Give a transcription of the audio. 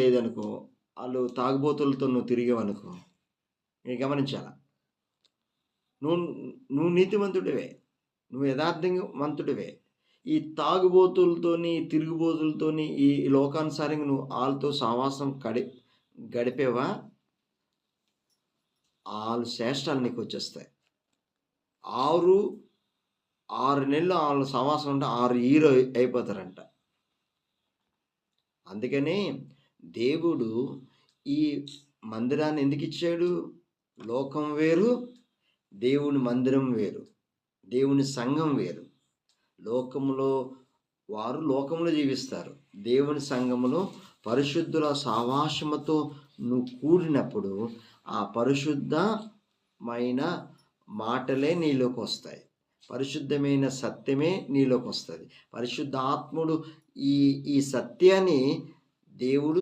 లేదనుకో వాళ్ళు తాగుబోతులతో నువ్వు తిరిగావనుకో నేను గమనించాల? నువ్వు నువ్వు నీతిమంతుడివే. నువ్వు యథార్థవంతుడివే ఈ తాగుబోతులతోని తిరుగుబోతులతోని ఈ లోకానుసారంగా నువ్వు వాళ్ళతో సావాసం కడి గడిపేవా? వాళ్ళు శ్రేష్టాలు నీకు వచ్చేస్తాయి. ఆరు ఆరు నెలలు వాళ్ళ సమాసం ఉంటే ఆరు హీరో అయిపోతారంట. అందుకని దేవుడు ఈ మందిరాన్ని ఎందుకు ఇచ్చాడు? లోకం వేరు దేవుని మందిరం వేరు దేవుని సంఘం వేరు. లోకములో వారు లోకంలో జీవిస్తారు. దేవుని సంఘములో పరిశుద్ధుల సావాసముతో నువ్వు కూడినప్పుడు ఆ పరిశుద్ధమైన మాటలే నీలోకి వస్తాయి. పరిశుద్ధమైన సత్యమే నీలోకి వస్తుంది. పరిశుద్ధాత్ముడు ఈ ఈ సత్యాన్ని దేవుడు